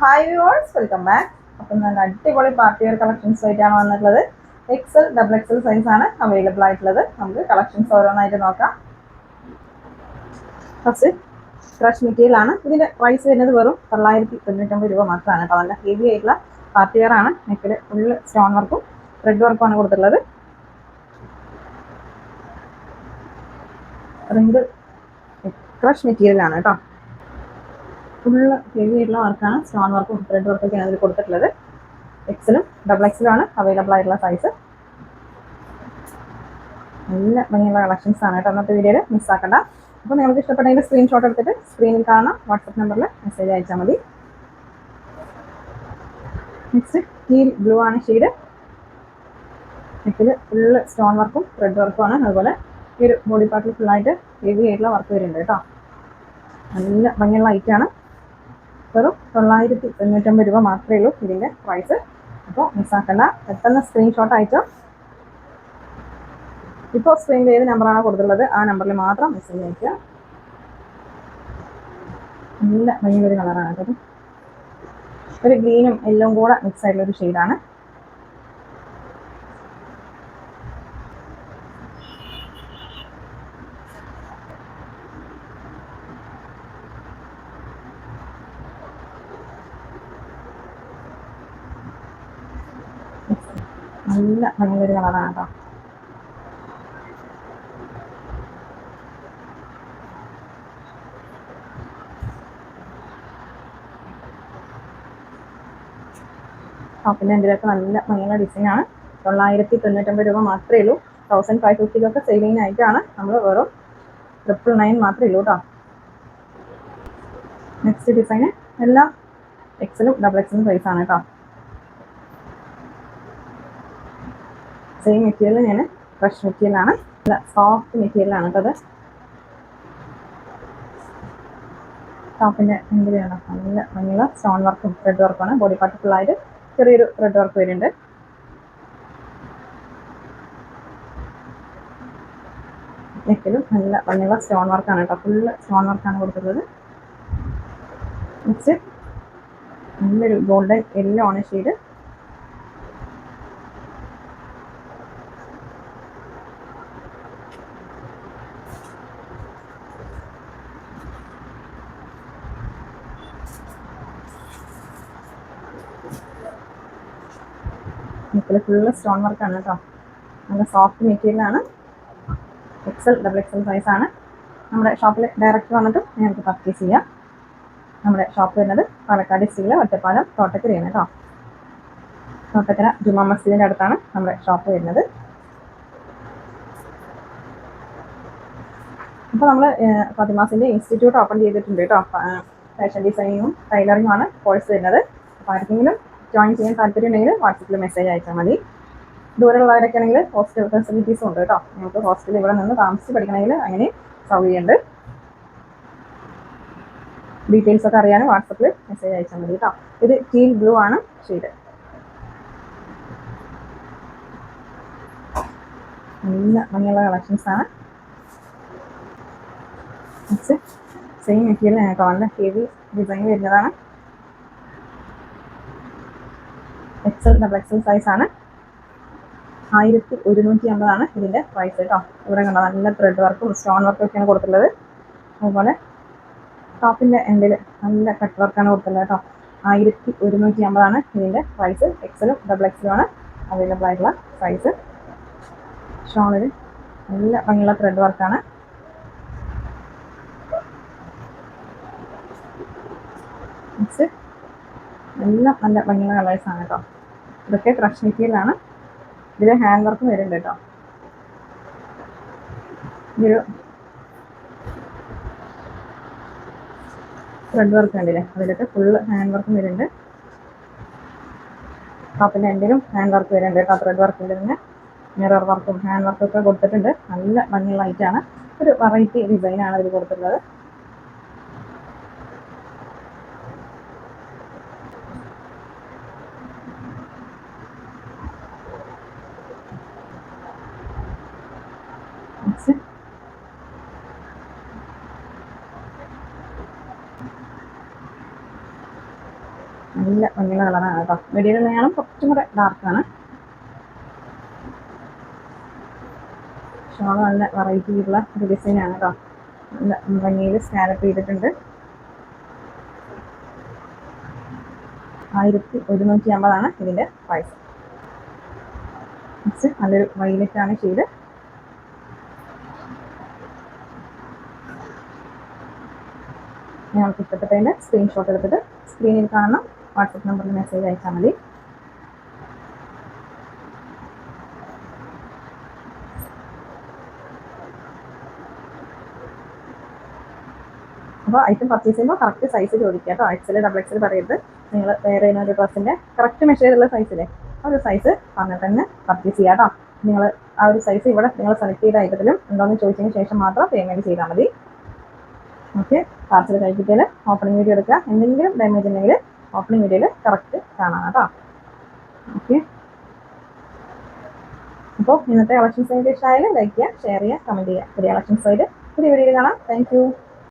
Hi viewers welcome back അപ്പം നല്ല അടിപൊളി പാർട്ടി വെയർ കളക്ഷൻസ് ആയിട്ടാണ് വന്നിട്ടുള്ളത്. എക്സൽ ഡബിൾ എക്സൽ സൈസ് ആണ് അവൈലബിൾ ആയിട്ടുള്ളത്. നമുക്ക് കളക്ഷൻസ് ഓരോന്നായിട്ട് നോക്കാം. ഫസ്റ്റ് ഫ്രഷ് മെറ്റീരിയൽ ആണ്. ഇതിന്റെ പ്രൈസ് വരുന്നത് വെറും തൊള്ളായിരത്തി തൊണ്ണൂറ്റൊമ്പത് രൂപ മാത്രമാണ്. അപ്പൊ നല്ല ഹെവി ആയിട്ടുള്ള പാർട്ടി വെയർ ആണ്. നെക്കിൽ ഫുള്ള് സ്റ്റോൺ വർക്കും റെഡ് വർക്കും ആണ് കൊടുത്തിട്ടുള്ളത്. റിങ്കിൾ ക്രഷ് മെറ്റീരിയൽ ആണ് കേട്ടോ. ഫുള്ള് ഹെവി ആയിട്ടുള്ള വർക്കാണ് സ്റ്റോൺ വർക്കും ത്രെഡ് വർക്കൊക്കെയാണ് അതിൽ കൊടുത്തിട്ടുള്ളത്. എക്സലും ഡബിൾ എക്സലും ആണ് അവൈലബിൾ ആയിട്ടുള്ള സൈസ് നല്ല ഭംഗിയുള്ള കളക്ഷൻസ് ആണ് കേട്ടോ അന്നത്തെ വീഡിയോയിൽ മിസ്സാക്കണ്ട അപ്പോൾ നിങ്ങൾക്ക് ഇഷ്ടപ്പെട്ടതിന്റെ സ്ക്രീൻഷോട്ട് എടുത്തിട്ട് സ്ക്രീനിൽ കാണാം വാട്സപ്പ് നമ്പറിൽ മെസ്സേജ് അയച്ചാൽ മതി. നെക്സ്റ്റ് കീൽ ബ്ലൂ ആണ് ഷെയ്ഡ് നെക്കിൽ ഫുള്ള് സ്റ്റോൺ വർക്കും ത്രെഡ് വർക്കും ആണ്. അതുപോലെ ഈ ഒരു ബോഡി പാർട്ടിൽ ഫുള്ളായിട്ട് ഹെവി ആയിട്ടുള്ള വർക്ക് വരുന്നുണ്ട് കേട്ടോ. നല്ല ഭംഗിയുള്ള ഐറ്റാണ് വെറും തൊള്ളായിരത്തി തൊണ്ണൂറ്റമ്പത് രൂപ മാത്രമേ ഉള്ളൂ ഇതിന്റെ പ്രൈസ് അപ്പോൾ മിസ്സാക്കണ്ട. പെട്ടെന്ന് സ്ക്രീൻഷോട്ട് അയച്ചോ. ഇപ്പോൾ സ്ക്രീനിൽ ഏത് നമ്പറാണ് കൊടുത്തുള്ളത് ആ നമ്പറിൽ മാത്രം മെസ്സേജ് അയക്കുക. നല്ല ഭംഗിയൊരു കളറാണ് കേട്ടോ ഒരു ഗ്രീനും എല്ലാം കൂടെ മിക്സ് ആയിട്ടുള്ള ഒരു ഷെയ്ഡാണ് നല്ല ഭംഗിയൊരു കളറാണ് കേട്ടോ. ടോപ്പിന്റെ ഇതിലൊക്കെ നല്ല ഭംഗിയുള്ള ആണ്. തൊള്ളായിരത്തി തൊണ്ണൂറ്റൊമ്പത് രൂപ മാത്രമേ ഉള്ളൂ. തൗസൻഡ് ഫൈവ് ഫിഫ്റ്റിക്കൊക്കെ സെയിലിംഗ് ആയിട്ടാണ് നമ്മൾ വെറും ട്രിപ്പിൾ നയൻ മാത്രമേ ഉള്ളൂ കേട്ടോ. നെക്സ്റ്റ് ഡിസൈന് എല്ലാം എക്സലും ഡബിൾ എക്സലും പ്രൈസാണ് കേട്ടോ. സെയിം മെറ്റീരിയൽ ഞാൻ ഫ്രഷ് മെറ്റീരിയലാണ് നല്ല സോഫ്റ്റ് മെറ്റീരിയലാണ് കേട്ടോ അത്. ടോപ്പിന്റെ എന്തിനാണ് നല്ല നല്ല സ്റ്റോൺ വർക്കും ത്രെഡ് വർക്കുമാണ് ബോഡി പാർട്ട് ഫുള്ളായിട്ട് ചെറിയൊരു ത്രെഡ് വർക്ക് വരുന്നുണ്ട്. നെക്കിലും നല്ല ഭംഗിയുള്ള സ്റ്റോൺ വർക്കാണ് കേട്ടോ. ഫുള്ള് സ്റ്റോൺ വർക്കാണ് കൊടുത്തിട്ടുള്ളത്. നെക്സ്റ്റ് നല്ലൊരു ഗോൾഡൻ യെല്ലോ ആണ് ഷെയ്ഡ് നെക്കിൽ ഫുള്ള് സ്റ്റോൺ വർക്കാണ് കേട്ടോ നല്ല സോഫ്റ്റ് മെറ്റീരിയലാണ് എക്സൽ ഡബിൾ എക്സൽ സൈസാണ് നമ്മുടെ ഷോപ്പിൽ ഡയറക്റ്റ് വന്നിട്ട് നിങ്ങൾക്ക് പർച്ചേസ് ചെയ്യാം. നമ്മുടെ ഷോപ്പ് വരുന്നത് പാലക്കാട് ഡിസ്ട്രിക്റ്റിലെ ഒറ്റപ്പാലം തോട്ടക്കരയാണ് കേട്ടോ തോട്ടക്കര ജുമാ മസ്ജിദിന്റെ അടുത്താണ് നമ്മുടെ ഷോപ്പ് വരുന്നത്. അപ്പോൾ നമ്മൾ ഫതിമാസിന്റെ ഇൻസ്റ്റിറ്റ്യൂട്ട് ഓപ്പൺ ചെയ്തിട്ടുണ്ട് കേട്ടോ ഫാഷൻ ഡിസൈനിങ്ങും ടൈലറിങ്ങുമാണ് കോഴ്സ് വരുന്നത്. അപ്പോൾ ആർക്കെങ്കിലും ജോയിൻ ചെയ്യാൻ താല്പര്യം ഉണ്ടെങ്കിൽ വാട്സപ്പിൽ മെസ്സേജ് അയച്ചാൽ മതി. ദൂരമുള്ളവരൊക്കെ ആണെങ്കിൽ ഹോസ്റ്റൽ ഫെസിലിറ്റീസും ഉണ്ട് കേട്ടോ. നിങ്ങൾക്ക് ഹോസ്റ്റലിൽ ഇവിടെ നിന്ന് താമസിച്ച് പഠിക്കണമെങ്കിൽ അങ്ങനെ സൗകര്യമുണ്ട്. ഡീറ്റെയിൽസ് ഒക്കെ അറിയാൻ വാട്സപ്പിൽ മെസ്സേജ് അയച്ചാൽ മതി കേട്ടോ. ഇത് ടീൽ ബ്ലൂ ആണ് ഷെയ്ഡ് നല്ല ഭംഗിയുള്ള കളക്ഷൻസ് ആണ്. സെയിം മെറ്റീരിയൽ ആണ്. കേട്ടോ നല്ല ഹെവി ഡിസൈൻ വരുന്നതാണ്. എക്സൽ ഡബിൾ എക്സൽ സൈസ് ആണ്. ആയിരത്തി ഒരുന്നൂറ്റി അമ്പതാണ് ഇതിന്റെ പ്രൈസ് കേട്ടോ ഇവിടെ കണ്ടോ നല്ല ത്രെഡ് വർക്കും സ്റ്റോൺ വർക്കും ഒക്കെയാണ് കൊടുത്തിട്ടുള്ളത്. അതുപോലെ ടോപ്പിന്റെ എൻഡിൽ നല്ല കട്ട് വർക്കാണ് കൊടുത്തിട്ടുള്ളത് കേട്ടോ ആയിരത്തി ഒരുന്നൂറ്റി അമ്പതാണ് ഇതിന്റെ പ്രൈസ് എക്സലും ഡബിൾ എക്സലും ആണ് അവൈലബിൾ ആയിട്ടുള്ള സൈസ് ഷോളിൽ നല്ല ഭംഗിയുള്ള ത്രെഡ് വർക്കാണ് നെക്സ്റ്റ് എല്ലാം നല്ല ഭംഗിയുള്ള കളേഴ്സാണ് കേട്ടോ ഇതൊക്കെ ക്രഷ് മെറ്റീരിയലാണ് ഇതിൽ ഹാൻഡ് വർക്ക് വരുന്നുണ്ട് കേട്ടോ. ഇതൊരു ത്രെഡ് വർക്ക് കണ്ടില്ലേ അതിലൊക്കെ ഫുള്ള് ഹാൻഡ് വർക്കും വരുന്നുണ്ട്. ടോപ്പിന്റെ എൻഡിലും ഹാൻഡ് വർക്ക് വരുന്നുണ്ട് കേട്ടോ ത്രെഡ് വർക്കിന്റെ തന്നെ. മിറർ വർക്കും ഹാൻഡ് വർക്കും ഒക്കെ കൊടുത്തിട്ടുണ്ട്. നല്ല ഭംഗിയുള്ള ഐറ്റാണ് ഒരു വെറൈറ്റി ഡിസൈനാണ് ഇതിൽ കൊടുത്തിട്ടുള്ളത്. നെക്സ്റ്റ് നല്ല ഭംഗിയുള്ള കളറാണ് കേട്ടോ. വീഡിയോയിൽ നേരം കുറച്ചും കൂടെ ഡാർക്കാണ് ഷോൾ നല്ല വെറൈറ്റി ഉള്ള ഒരു ഡിസൈനാണ് കേട്ടോ. നല്ല ഭംഗിയിൽ സ്കാലപ്പ് ചെയ്തിട്ടുണ്ട്. ആയിരത്തി ഒരുന്നൂറ്റി അമ്പതാണ് ഇതിന്റെ പ്രൈസ് നല്ലൊരു വൈലറ്റ് ആണ് നിങ്ങൾക്ക് ഇഷ്ടപ്പെട്ടതിന്റെ സ്ക്രീൻഷോട്ട് എടുത്തിട്ട് സ്ക്രീനിൽ കാണുന്ന വാട്സപ്പ് നമ്പറിൽ മെസ്സേജ് അയച്ചാൽ മതി. അപ്പോൾ ഐറ്റം പർച്ചേസ് ചെയ്യുമ്പോൾ കറക്റ്റ് സൈസ് ചോദിക്കുക കേട്ടോ. എക്സൽ ഡബിൾ എക്സൽ പറയരുത്. നിങ്ങൾ വേറെ ഒരു ഡ്രസ്സിന്റെ കറക്റ്റ് മെഷർ ചെയ്തുള്ള സൈസിലെ ആ ഒരു സൈസ് പറഞ്ഞിട്ട് തന്നെ പർച്ചേസ് ചെയ്യുക കേട്ടോ. നിങ്ങൾ ആ ഒരു സൈസ് ഇവിടെ നിങ്ങൾ സെലക്ട് ചെയ്ത ഐറ്റത്തിലും എന്താണെന്ന് ചോദിച്ചതിന് ശേഷം മാത്രം പേയ്മെന്റ് ചെയ്താൽ മതി. ഓക്കെ പാർസൽ കഴിപ്പിക്കൽ ഓപ്പണിംഗ് വീഡിയോ എടുക്കുക. എന്തെങ്കിലും ഡാമേജ് ഉണ്ടെങ്കിൽ ഓപ്പണിംഗ് വീഡിയോയിൽ കറക്റ്റ് കാണാം കേട്ടോ. ഓക്കെ അപ്പോൾ ഇന്നത്തെ കളക്ഷൻസ് നിങ്ങൾക്ക് ഇഷ്ടമായാലും ലൈക്ക് ചെയ്യുക ഷെയർ ചെയ്യുക കമന്റ് ചെയ്യുക. പുതിയ കളക്ഷൻസ് ആയിട്ട് പുതിയ വീഡിയോയിൽ കാണാം. താങ്ക്